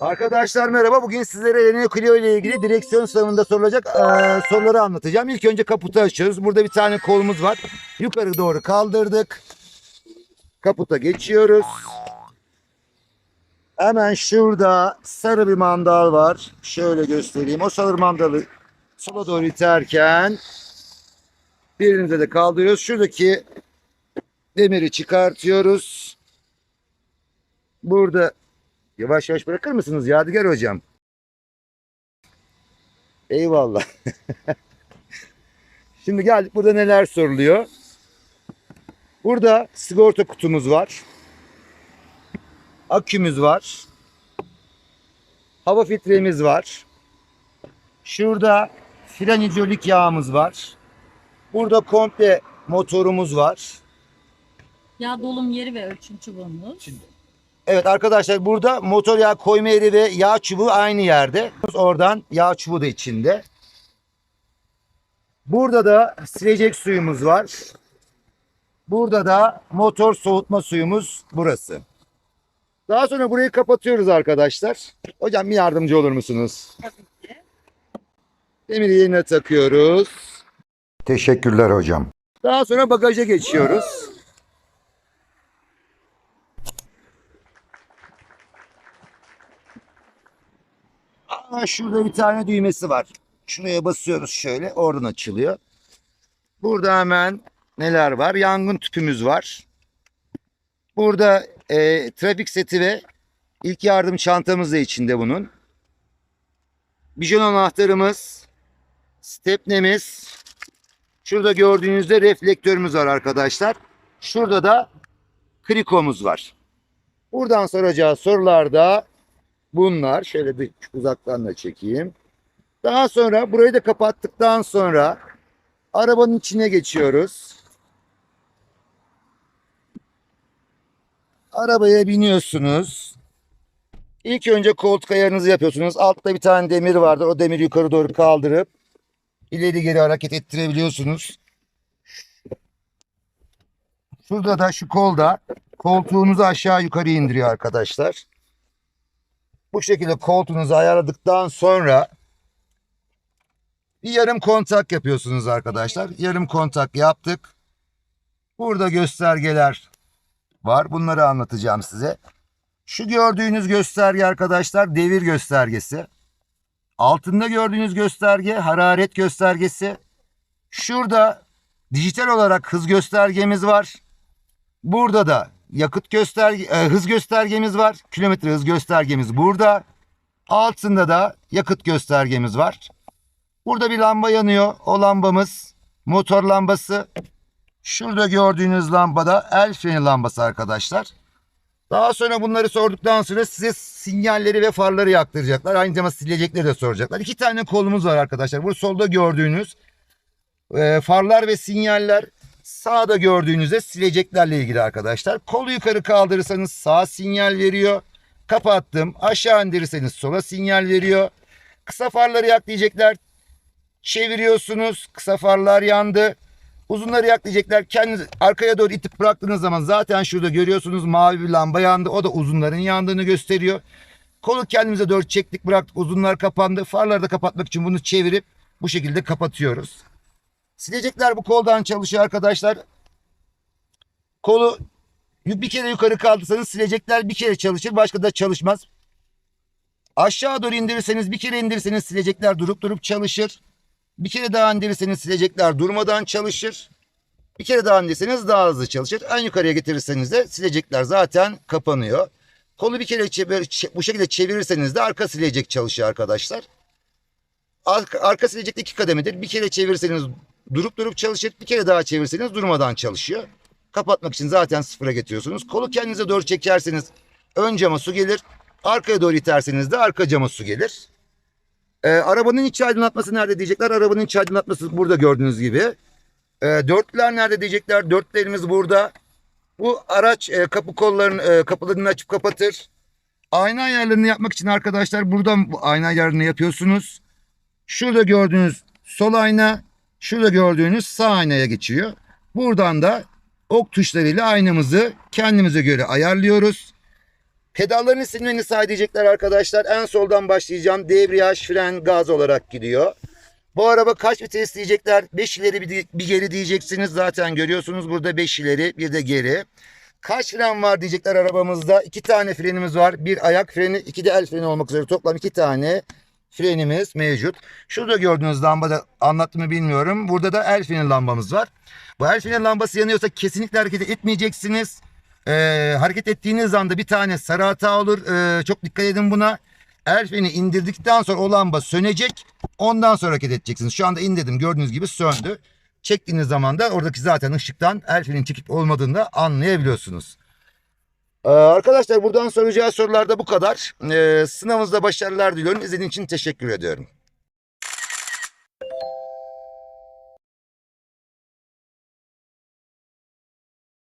Arkadaşlar merhaba. Bugün sizlere Renault Clio ile ilgili direksiyon sınavında sorulacak eee, soruları anlatacağım. İlk önce kaputu açıyoruz. Burada bir tane kolumuz var. Yukarı doğru kaldırdık. Kaputa geçiyoruz. Hemen şurada sarı bir mandal var. Şöyle göstereyim. O sarı mandalı sola doğru iterken birinize de kaldırıyoruz. Şuradaki demiri çıkartıyoruz. Burada Yavaş yavaş bırakır mısınız Yadigar hocam? Eyvallah. Şimdi geldik burada neler soruluyor. Burada sigorta kutumuz var. Akümüz var. Hava filtremiz var. Şurada fren hidrolik yağımız var. Burada komple motorumuz var. Yağ dolum yeri ve ölçüm çubuğumuz. Evet arkadaşlar burada motor yağı koyma yeri ve yağ çubuğu aynı yerde. Oradan yağ çubuğu da içinde. Burada da silecek suyumuz var. Burada da motor soğutma suyumuz burası. Daha sonra burayı kapatıyoruz arkadaşlar. Hocam bir yardımcı olur musunuz? Tabii ki. Demiri yerine takıyoruz. Teşekkürler hocam. Daha sonra bagaja geçiyoruz. Aa, şurada bir tane düğmesi var. Şuraya basıyoruz şöyle oradan açılıyor. Burada hemen neler var? Yangın tüpümüz var. Burada e, trafik seti ve ilk yardım çantamız da içinde bunun. Bijon anahtarımız, stepnemiz, Şurada gördüğünüzde reflektörümüz var arkadaşlar. Şurada da krikomuz var. Buradan soracağı sorularda bunlar. Şöyle bir uzaktan da çekeyim. Daha sonra burayı da kapattıktan sonra arabanın içine geçiyoruz. Arabaya biniyorsunuz. İlk önce koltuk ayarınızı yapıyorsunuz. Altta bir tane demir vardır. O demiri yukarı doğru kaldırıp ileri geri hareket ettirebiliyorsunuz. Şurada da şu kolda koltuğunuzu aşağı yukarı indiriyor arkadaşlar. Bu şekilde koltuğunuzu ayarladıktan sonra bir yarım kontak yapıyorsunuz arkadaşlar. Yarım kontak yaptık. Burada göstergeler var. Bunları anlatacağım size. Şu gördüğünüz gösterge arkadaşlar devir göstergesi. Altında gördüğünüz gösterge hararet göstergesi. Şurada dijital olarak hız göstergemiz var. Burada da yakıt gösterge e, hız göstergemiz var. Kilometre hız göstergemiz burada. Altında da yakıt göstergemiz var. Burada bir lamba yanıyor. O lambamız motor lambası. Şurada gördüğünüz lamba da el freni lambası arkadaşlar. Daha sonra bunları sorduktan sonra size sinyalleri ve farları yaktıracaklar. Aynı zamanda silecekleri de soracaklar. İki tane kolumuz var arkadaşlar. Bu solda gördüğünüz e, farlar ve sinyaller. Sağda gördüğünüzde sileceklerle ilgili arkadaşlar. Kolu yukarı kaldırırsanız sağ sinyal veriyor. Kapattım. Aşağı indirirseniz sola sinyal veriyor. Kısa farları yak diyecekler. Çeviriyorsunuz. Kısa farlar yandı. Uzunları yak diyecekler. Kendiniz arkaya doğru itip bıraktığınız zaman zaten şurada görüyorsunuz mavi bir lamba yandı. O da uzunların yandığını gösteriyor. Kolu kendimize doğru çektik bıraktık. Uzunlar kapandı. Farları da kapatmak için bunu çevirip bu şekilde kapatıyoruz. Silecekler bu koldan çalışıyor arkadaşlar. Kolu bir kere yukarı kaldırsanız silecekler bir kere çalışır. Başka da çalışmaz. Aşağı doğru indirirseniz bir kere indirirseniz silecekler durup durup çalışır. Bir kere daha indirirseniz silecekler durmadan çalışır. Bir kere daha indirirseniz daha hızlı çalışır. En yukarıya getirirseniz de silecekler zaten kapanıyor. Kolu bir kere çevir, çe- bu şekilde çevirirseniz de arka silecek çalışıyor arkadaşlar. Arka, arka silecek iki kademedir. Bir kere çevirirseniz durup durup çalışır. Bir kere daha çevirirseniz durmadan çalışıyor. Kapatmak için zaten sıfıra getiriyorsunuz. Kolu kendinize doğru çekerseniz ön cama su gelir. Arkaya doğru iterseniz de arka cama su gelir. Ee, arabanın iç aydınlatması nerede diyecekler. Arabanın iç aydınlatması burada gördüğünüz gibi. Ee, dörtlüler nerede diyecekler. Dörtlerimiz burada. Bu araç e, kapı kollarını e, kapılarını açıp kapatır. Ayna ayarlarını yapmak için arkadaşlar buradan bu ayna ayarını yapıyorsunuz. Şurada gördüğünüz sol ayna, şurada gördüğünüz sağ aynaya geçiyor. Buradan da ok tuşlarıyla aynamızı kendimize göre ayarlıyoruz. Pedalların isimlerini say diyecekler arkadaşlar. En soldan başlayacağım. Debriyaj, fren, gaz olarak gidiyor. Bu araba kaç vites diyecekler? 5 ileri bir, bir geri diyeceksiniz. Zaten görüyorsunuz burada 5 ileri bir de geri. Kaç fren var diyecekler arabamızda. 2 tane frenimiz var. Bir ayak freni, iki de el freni olmak üzere toplam 2 tane frenimiz mevcut. Şurada gördüğünüz lambada anlattığımı bilmiyorum. Burada da el freni lambamız var. Bu el freni lambası yanıyorsa kesinlikle hareket etmeyeceksiniz. Ee, hareket ettiğiniz anda bir tane sarı hata olur. Ee, çok dikkat edin buna. El freni indirdikten sonra o lamba sönecek. Ondan sonra hareket edeceksiniz. Şu anda indirdim gördüğünüz gibi söndü. Çektiğiniz zaman da oradaki zaten ışıktan el frenin çekip olmadığını da anlayabiliyorsunuz. Ee, arkadaşlar buradan soracağı sorular da bu kadar. Ee, sınavınızda başarılar diliyorum. İzlediğiniz için teşekkür ediyorum.